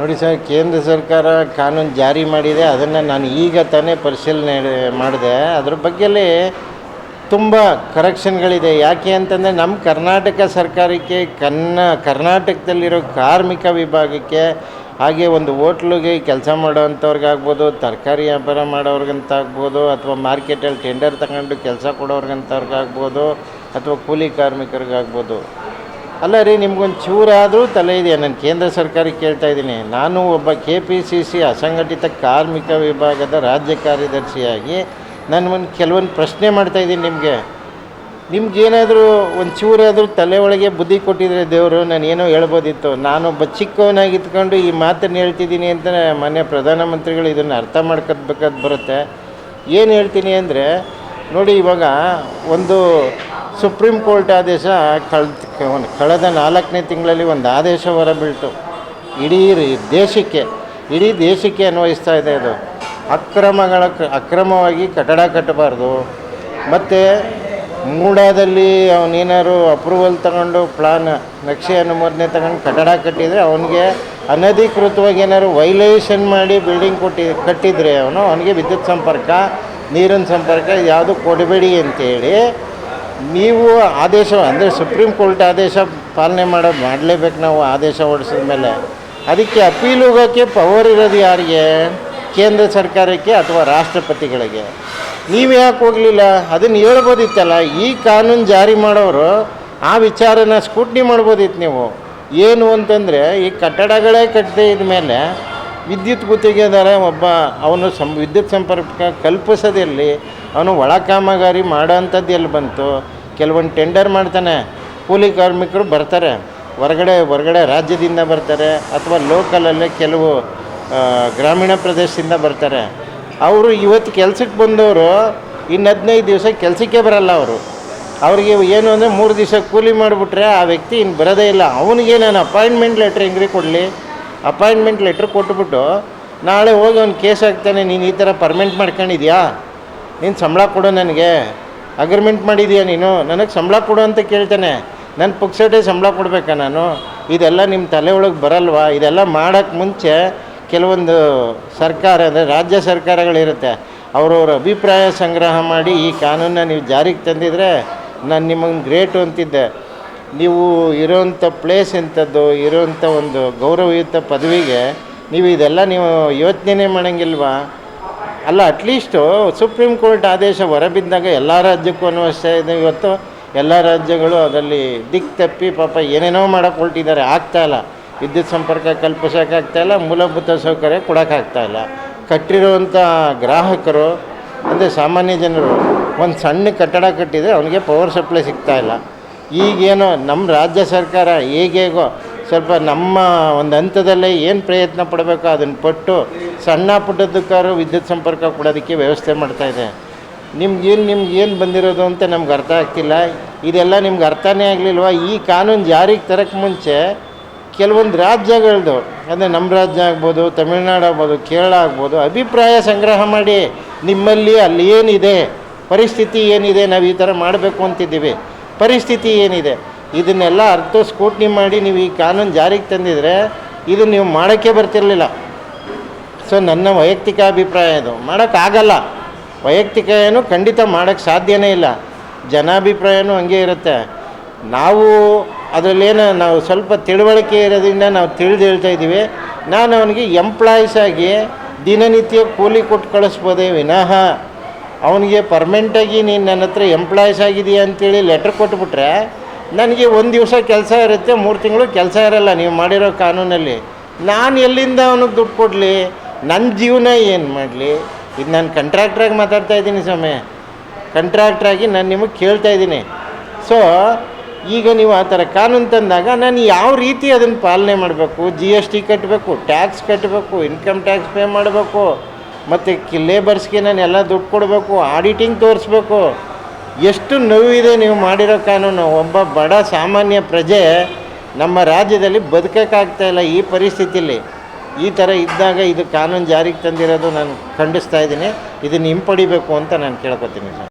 ನೋಡಿ ಸರ್, ಕೇಂದ್ರ ಸರ್ಕಾರ ಕಾನೂನು ಜಾರಿ ಮಾಡಿದೆ, ಅದನ್ನು ನಾನು ಈಗ ತಾನೇ ಪರಿಶೀಲನೆ ಮಾಡಿದೆ. ಅದ್ರ ಬಗ್ಗೆಲಿ ತುಂಬ ಕರೆಕ್ಷನ್ಗಳಿದೆ ಯಾಕೆ ಅಂತಂದರೆ, ನಮ್ಮ ಕರ್ನಾಟಕ ಸರ್ಕಾರಕ್ಕೆ, ಕನ್ನ, ಕರ್ನಾಟಕದಲ್ಲಿರೋ ಕಾರ್ಮಿಕ ವಿಭಾಗಕ್ಕೆ ಹಾಗೆ ಒಂದು ಹೋಟ್ಲಿಗೆ ಕೆಲಸ ಮಾಡೋವಂಥವ್ರಿಗಾಗ್ಬೋದು, ತರಕಾರಿ ವ್ಯಾಪಾರ ಮಾಡೋರ್ಗಂತಾಗ್ಬೋದು, ಅಥವಾ ಮಾರ್ಕೆಟಲ್ಲಿ ಟೆಂಡರ್ ತಗೊಂಡು ಕೆಲಸ ಕೊಡೋರ್ಗಂಥವ್ರಿಗಾಗ್ಬೋದು ಅಥವಾ ಕೂಲಿ ಕಾರ್ಮಿಕರಿಗಾಗ್ಬೋದು. ಅಲ್ಲ ರೀ, ನಿಮ್ಗೊಂದು ಚೂರಾದರೂ ತಲೆ ಇದೆಯಾ? ನಾನು ಕೇಂದ್ರ ಸರ್ಕಾರಕ್ಕೆ ಕೇಳ್ತಾ ಇದ್ದೀನಿ. ನಾನು ಒಬ್ಬ ಕೆ ಪಿ ಸಿ ಸಿ ಅಸಂಘಟಿತ ಕಾರ್ಮಿಕ ವಿಭಾಗದ ರಾಜ್ಯ ಕಾರ್ಯದರ್ಶಿಯಾಗಿ ನಾನು ಒಂದು ಕೆಲವೊಂದು ಪ್ರಶ್ನೆ ಮಾಡ್ತಾ ಇದ್ದೀನಿ ನಿಮಗೆ. ನಿಮ್ಗೇನಾದರೂ ಒಂದು ಚೂರಾದರೂ ತಲೆ ಒಳಗೆ ಬುದ್ಧಿ ಕೊಟ್ಟಿದ್ರೆ ದೇವರು, ನಾನು ಏನೋ ಹೇಳ್ಬೋದಿತ್ತು. ನಾನೊಬ್ಬ ಚಿಕ್ಕವನಾಗಿತ್ಕೊಂಡು ಈ ಮಾತನ್ನು ಹೇಳ್ತಿದ್ದೀನಿ ಅಂತ ಮಾನ್ಯ ಪ್ರಧಾನಮಂತ್ರಿಗಳು ಇದನ್ನು ಅರ್ಥ ಮಾಡ್ಕೊಬೇಕಾದ್ ಬರುತ್ತೆ. ಏನು ಹೇಳ್ತೀನಿ ಅಂದರೆ, ನೋಡಿ ಇವಾಗ ಒಂದು ಸುಪ್ರೀಂ ಕೋರ್ಟ್ ಆದೇಶ ಕಳೆದ ಒಂದು ಕಳೆದ ನಾಲ್ಕನೇ ತಿಂಗಳಲ್ಲಿ ಒಂದು ಆದೇಶ ಹೊರಬೀಳ್ತು. ಇಡೀ ದೇಶಕ್ಕೆ ಇಡೀ ದೇಶಕ್ಕೆ ಅನ್ವಯಿಸ್ತಾ ಇದೆ ಅದು. ಅಕ್ರಮಗಳ ಅಕ್ರಮವಾಗಿ ಕಟ್ಟಡ ಕಟ್ಟಬಾರ್ದು. ಮತ್ತು ಮೂಡಾದಲ್ಲಿ ಅವನೇನಾದ್ರು ಅಪ್ರೂವಲ್ ತಗೊಂಡು ಪ್ಲಾನ್ ನಕ್ಷೆ ಅನುಮೋದನೆ ತಗೊಂಡು ಕಟ್ಟಡ ಕಟ್ಟಿದರೆ ಅವನಿಗೆ ಅನಧಿಕೃತವಾಗಿ ಏನಾದ್ರು ವೈಲೇಷನ್ ಮಾಡಿ ಬಿಲ್ಡಿಂಗ್ ಕೊಟ್ಟಿ, ಕಟ್ಟಿದರೆ ಅವನು, ಅವನಿಗೆ ವಿದ್ಯುತ್ ಸಂಪರ್ಕ, ನೀರಿನ ಸಂಪರ್ಕ ಯಾವುದು ಕೊಡಬೇಡಿ ಅಂತೇಳಿ ನೀವು ಆದೇಶ, ಅಂದರೆ ಸುಪ್ರೀಂ ಕೋರ್ಟ್ ಆದೇಶ ಪಾಲನೆ ಮಾಡೋದು ಮಾಡಲೇಬೇಕು ನಾವು ಆದೇಶ ಹೊರಡಿಸಿದ ಮೇಲೆ. ಅದಕ್ಕೆ ಅಪೀಲ್ ಹೋಗೋಕ್ಕೆ ಪವರ್ ಇರೋದು ಯಾರಿಗೆ? ಕೇಂದ್ರ ಸರ್ಕಾರಕ್ಕೆ ಅಥವಾ ರಾಷ್ಟ್ರಪತಿಗಳಿಗೆ? ನೀವು ಯಾಕೆ ಹೋಗಲಿಲ್ಲ? ಅದನ್ನು ಹೇಳ್ಬೋದಿತ್ತಲ್ಲ? ಈ ಕಾನೂನು ಜಾರಿ ಮಾಡೋರು ಆ ವಿಚಾರನ ಸ್ಕೂಟ್ನಿ ಮಾಡ್ಬೋದಿತ್ತು ನೀವು. ಏನು ಅಂತಂದರೆ, ಈ ಕಟ್ಟಡಗಳೇ ಕಟ್ಟದೇ ಇದ್ಮೇಲೆ ವಿದ್ಯುತ್ ಗುತ್ತಿಗೆದಾರ ಒಬ್ಬ ಅವನು ಸಂ ವಿದ್ಯುತ್ ಸಂಪರ್ಕ ಕಲ್ಪಿಸೋದೆಲ್ಲಿ ಅವನು ಒಳ ಕಾಮಗಾರಿ ಮಾಡೋ ಅಂಥದ್ದು ಎಲ್ಲಿ ಬಂತು? ಕೆಲವೊಂದು ಟೆಂಡರ್ ಮಾಡ್ತಾನೆ. ಕೂಲಿ ಕಾರ್ಮಿಕರು ಬರ್ತಾರೆ. ಹೊರಗಡೆ ಹೊರಗಡೆ ರಾಜ್ಯದಿಂದ ಬರ್ತಾರೆ ಅಥವಾ ಲೋಕಲಲ್ಲೇ ಕೆಲವು ಗ್ರಾಮೀಣ ಪ್ರದೇಶದಿಂದ ಬರ್ತಾರೆ. ಅವರು ಇವತ್ತು ಕೆಲಸಕ್ಕೆ ಬಂದವರು ಇನ್ನು ಹದಿನೈದು ದಿವಸ ಕೆಲಸಕ್ಕೆ ಬರಲ್ಲ ಅವರು. ಅವ್ರಿಗೆ ಏನು ಅಂದರೆ ಮೂರು ದಿವಸ ಕೂಲಿ ಮಾಡಿಬಿಟ್ರೆ ಆ ವ್ಯಕ್ತಿ ಇನ್ನು ಬರೋದೇ ಇಲ್ಲ. ಅವನಿಗೆ ನಾನು ಅಪಾಯಿಂಟ್ಮೆಂಟ್ ಲೆಟ್ರ್ ಹೆಂಗ್ರಿ ಕೊಡಲಿ? ಅಪಾಯಿಂಟ್ಮೆಂಟ್ ಲೆಟ್ರ್ ಕೊಟ್ಬಿಟ್ಟು, ನಾಳೆ ಹೋಗಿ ಅವ್ನು ಕೇಸ್ ಹಾಕ್ತಾನೆ, ನೀನು ಈ ಥರ ಪರ್ಮೆಂಟ್ ಮಾಡ್ಕೊಂಡಿದ್ಯಾ? ನೀನು ಸಂಬಳ ಕೊಡು ನನಗೆ. ಅಗ್ರಿಮೆಂಟ್ ಮಾಡಿದೀಯಾ ನೀನು? ನನಗೆ ಸಂಬಳ ಕೊಡು ಅಂತ ಕೇಳ್ತಾನೆ. ನನ್ನ ಪುಕ್ಸಟೆ ಸಂಬಳ ಕೊಡಬೇಕಾ ನಾನು? ಇದೆಲ್ಲ ನಿಮ್ಮ ತಲೆ ಒಳಗೆ ಬರಲ್ವಾ? ಇದೆಲ್ಲ ಮಾಡೋಕ್ಕೆ ಮುಂಚೆ ಕೆಲವೊಂದು ಸರ್ಕಾರ, ಅಂದರೆ ರಾಜ್ಯ ಸರ್ಕಾರಗಳಿರುತ್ತೆ. ಅವರವ್ರ ಅಭಿಪ್ರಾಯ ಸಂಗ್ರಹ ಮಾಡಿ ಈ ಕಾನೂನನ್ನ ನೀವು ಜಾರಿಗೆ ತಂದಿದ್ರೆ ನಾನು ನಿಮಗೆ ಗ್ರೇಟು ಅಂತಿದ್ದೆ. ನೀವು ಇರೋಂಥ ಪ್ಲೇಸ್ ಎಂಥದ್ದು ಇರೋಂಥ ಒಂದು ಗೌರವಯುತ ಪದವಿಗೆ ನೀವು ಇದೆಲ್ಲ ನೀವು ಯೋಚನೆ ಮಾಡೋಂಗಿಲ್ವಾ? ಅಲ್ಲ ಅಟ್ಲೀಸ್ಟು ಸುಪ್ರೀಂ ಕೋರ್ಟ್ ಆದೇಶ ಹೊರಬಿದ್ದಾಗ ಎಲ್ಲ ರಾಜ್ಯಕ್ಕೂ ಅನ್ವಯಿಸ್ತಾ ಇದೆ ಇವತ್ತು ಎಲ್ಲ ರಾಜ್ಯಗಳು ಅದರಲ್ಲಿ ದಿಕ್ ತಪ್ಪಿ ಪಾಪ ಏನೇನೋ ಮಾಡೋಕ್ಕೆ ಹೊರಟಿದ್ದಾರೆ ಆಗ್ತಾ ಇಲ್ಲ. ವಿದ್ಯುತ್ ಸಂಪರ್ಕ ಕಲ್ಪಿಸೋಕ್ಕಾಗ್ತಾಯಿಲ್ಲ ಮೂಲಭೂತ ಸೌಕರ್ಯ ಕೊಡೋಕ್ಕಾಗ್ತಾಯಿಲ್ಲ ಕಟ್ಟಿರುವಂಥ ಗ್ರಾಹಕರು, ಅಂದರೆ ಸಾಮಾನ್ಯ ಜನರು, ಒಂದು ಸಣ್ಣ ಕಟ್ಟಡ ಕಟ್ಟಿದರೆ ಅವನಿಗೆ ಪವರ್ ಸಪ್ಲೈ ಸಿಗ್ತಾ ಇಲ್ಲ. ಈಗೇನೋ ನಮ್ಮ ರಾಜ್ಯ ಸರ್ಕಾರ ಹೇಗೇಗೋ ಸ್ವಲ್ಪ ನಮ್ಮ ಒಂದು ಹಂತದಲ್ಲೇ ಏನು ಪ್ರಯತ್ನ ಪಡಬೇಕೋ ಅದನ್ನು ಪಟ್ಟು ಸಣ್ಣ ಪುಟ್ಟದಕ್ಕಾರು ವಿದ್ಯುತ್ ಸಂಪರ್ಕ ಕೊಡೋದಕ್ಕೆ ವ್ಯವಸ್ಥೆ ಮಾಡ್ತಾಯಿದೆ ನಿಮ್ಗೇನು ನಿಮ್ಗೆ ಏನು ಬಂದಿರೋದು ಅಂತ ನಮ್ಗೆ ಅರ್ಥ ಆಗ್ತಿಲ್ಲ. ಇದೆಲ್ಲ ನಿಮ್ಗೆ ಅರ್ಥನೇ ಆಗಲಿಲ್ವ? ಈ ಕಾನೂನು ಜಾರಿಗೆ ತರಕ್ಕೆ ಮುಂಚೆ ಕೆಲವೊಂದು ರಾಜ್ಯಗಳದ್ದು ಅಂದರೆ ನಮ್ಮ ರಾಜ್ಯ ಆಗ್ಬೋದು, ತಮಿಳ್ನಾಡು ಆಗ್ಬೋದು, ಕೇರಳ ಆಗ್ಬೋದು, ಅಭಿಪ್ರಾಯ ಸಂಗ್ರಹ ಮಾಡಿ ನಿಮ್ಮಲ್ಲಿ ಅಲ್ಲಿ ಏನಿದೆ, ಪರಿಸ್ಥಿತಿ ಏನಿದೆ, ನಾವು ಈ ಥರ ಮಾಡಬೇಕು ಅಂತಿದ್ದೀವಿ. ಪರಿಸ್ಥಿತಿ ಏನಿದೆ? ಇದನ್ನೆಲ್ಲ ಅರ್ಥ ಸ್ಕೂಟ್ನಿ ಮಾಡಿ ನೀವು ಈ ಕಾನೂನು ಜಾರಿಗೆ ತಂದಿದ್ರೆ ಇದು ನೀವು ಮಾಡೋಕ್ಕೆ ಬರ್ತಿರಲಿಲ್ಲ. ಸೊ ನನ್ನ ವೈಯಕ್ತಿಕ ಅಭಿಪ್ರಾಯ ಇದು. ಮಾಡೋಕ್ಕಾಗಲ್ಲ ವೈಯಕ್ತಿಕ ಏನು ಖಂಡಿತ ಮಾಡೋಕ್ಕೆ ಸಾಧ್ಯನೇ ಇಲ್ಲ. ಜನಾಭಿಪ್ರಾಯನೂ ಹಂಗೆ ಇರುತ್ತೆ. ನಾವು ಅದರಲ್ಲೇನು ನಾವು ಸ್ವಲ್ಪ ತಿಳುವಳಿಕೆ ಇರೋದ್ರಿಂದ ನಾವು ತಿಳಿದು ಹೇಳ್ತಾ ಇದ್ದೀವಿ. ನಾನು ಅವನಿಗೆ ಎಂಪ್ಲಾಯೀಸ್ ಆಗಿ ದಿನನಿತ್ಯ ಕೂಲಿ ಕೊಟ್ಟು ಕಳಿಸ್ಬೋದೇ ವಿನಃ. ಅವನಿಗೆ ಪರ್ಮನೆಂಟಾಗಿ ನೀನು ನನ್ನ ಹತ್ರ ಎಂಪ್ಲಾಯ್ಸ್ ಆಗಿದೆಯಾ ಅಂತೇಳಿ ಲೆಟ್ರ್ ಕೊಟ್ಬಿಟ್ರೆ, ನನಗೆ ಒಂದು ದಿವಸ ಕೆಲಸ ಇರುತ್ತೆ, ಮೂರು ತಿಂಗಳು ಕೆಲಸ ಇರಲ್ಲ ನೀವು ಮಾಡಿರೋ ಕಾನೂನಲ್ಲಿ. ನಾನು ಎಲ್ಲಿಂದ ಅವನಿಗೆ ದುಡ್ಡು ಕೊಡಲಿ? ನನ್ನ ಜೀವನ ಏನು ಮಾಡಲಿ? ಇದು ನಾನು ಕಂಟ್ರಾಕ್ಟ್ರಾಗಿ ಮಾತಾಡ್ತಾ ಇದ್ದೀನಿ ಸ್ವಾಮಿ. ಕಂಟ್ರಾಕ್ಟ್ರಾಗಿ ನಾನು ನಿಮಗೆ ಕೇಳ್ತಾ ಇದ್ದೀನಿ. ಸೊ ಈಗ ನೀವು ಆ ಥರ ಕಾನೂನು ತಂದಾಗ ನಾನು ಯಾವ ರೀತಿ ಅದನ್ನು ಪಾಲನೆ ಮಾಡಬೇಕು? ಜಿ ಎಸ್ ಟಿ ಕಟ್ಟಬೇಕು ಟ್ಯಾಕ್ಸ್ ಕಟ್ಟಬೇಕು ಇನ್ಕಮ್ ಟ್ಯಾಕ್ಸ್ ಪೇ ಮಾಡಬೇಕು. ಮತ್ತು ಲೇಬರ್ಸ್ಗೆ ನಾನು ಎಲ್ಲ ದುಡ್ಡು ಕೊಡಬೇಕು ಆಡಿಟಿಂಗ್ ತೋರಿಸ್ಬೇಕು. ಎಷ್ಟು ನೋವಿದೆ ನೀವು ಮಾಡಿರೋ ಕಾನೂನು. ಒಬ್ಬ ಬಡ ಸಾಮಾನ್ಯ ಪ್ರಜೆ ನಮ್ಮ ರಾಜ್ಯದಲ್ಲಿ ಬದುಕೋಕ್ಕಾಗ್ತಾ ಇಲ್ಲ ಈ ಪರಿಸ್ಥಿತಿಯಲ್ಲಿ. ಈ ಥರ ಇದ್ದಾಗ ಇದು ಕಾನೂನು ಜಾರಿಗೆ ತಂದಿರೋದು ನಾನು ಖಂಡಿಸ್ತಾ ಇದ್ದೀನಿ. ಇದನ್ನು ಹಿಂಪಡಿಬೇಕು ಅಂತ ನಾನು ಕೇಳ್ಕೊತೀನಿ ಸರ್.